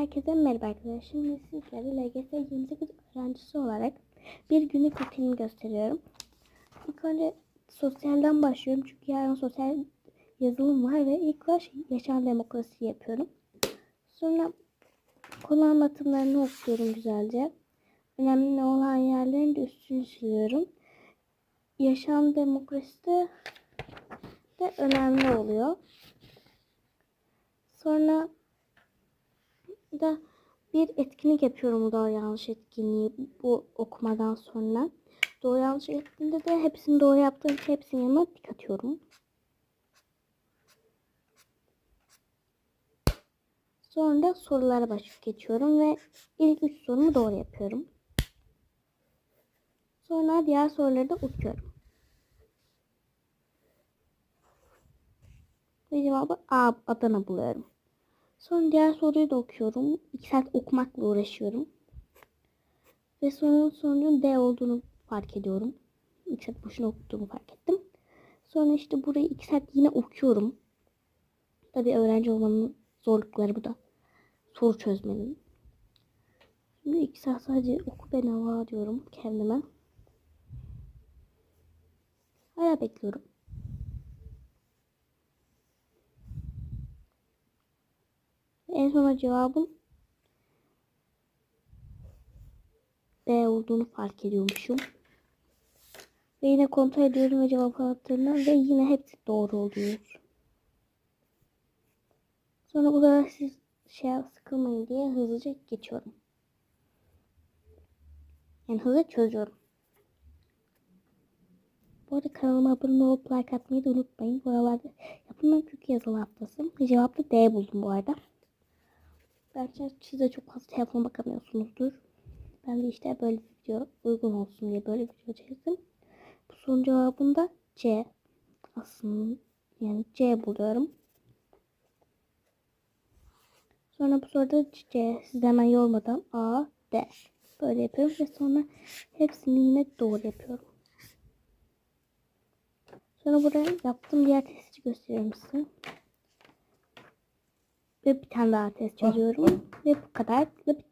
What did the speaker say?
Herkese merhaba arkadaşlar. Şimdi sizlere LGS 28 öğrencisi olarak bir günlük rutinimi gösteriyorum. İlk önce sosyalden başlıyorum çünkü yarın sosyal yazılım var ve ilk baş yaşam demokrasi yapıyorum. Sonra konu anlatımlarını okuyorum güzelce. Önemli olan yerlerin de üstünü siliyorum. Yaşam demokrasi de, de önemli oluyor. Sonra da bir etkinlik yapıyorum doğru yanlış etkinliği bu okumadan sonra. Doğru yanlış etkinliğinde de hepsini doğru yaptığım için hepsinin yanına tik atıyorum. Sonra da sorulara başlık geçiyorum ve ilk üç sorumu doğru yapıyorum. Sonra diğer soruları da okuyorum. Ve cevabı A, Adana buluyorum. Sonra diğer soruyu da okuyorum. 2 saat okumakla uğraşıyorum. Ve sorunun sonucun D olduğunu fark ediyorum. 2 saat boşuna okuduğumu fark ettim. Sonra işte burayı 2 saat yine okuyorum. Tabii öğrenci olmanın zorlukları bu da. Soru çözmenin. Şimdi 2 saat sadece oku ben hava diyorum kendime. Hala bekliyorum. En sona cevabın B olduğunu fark ediyormuşum. Ve yine kontrol ediyorum ve cevap anahtarına ve yine hepsi doğru oluyor. Sonra bu da siz şey sıkılmayın diye hızlıca geçiyorum. Yani hızlı çözüyorum. Bu arada kanalıma abone olup like atmayı da unutmayın. Bu aralarda yapımın çünkü yazılı haftası. Cevap da D buldum bu arada. Belki siz de çok fazla telefona bakamıyorsunuzdur. Ben de işte böyle bir video uygun olsun diye böyle bir video çektim. Bu sorunun cevabında C. Aslında yani C buluyorum. Sonra bu soruda C. Siz hemen yormadan A, D. Böyle yapıyorum ve sonra hepsini yine doğru yapıyorum. Sonra buraya yaptığım diğer testi gösteriyorum size. Ve bir tane daha test çözüyorum. Ve bu kadar.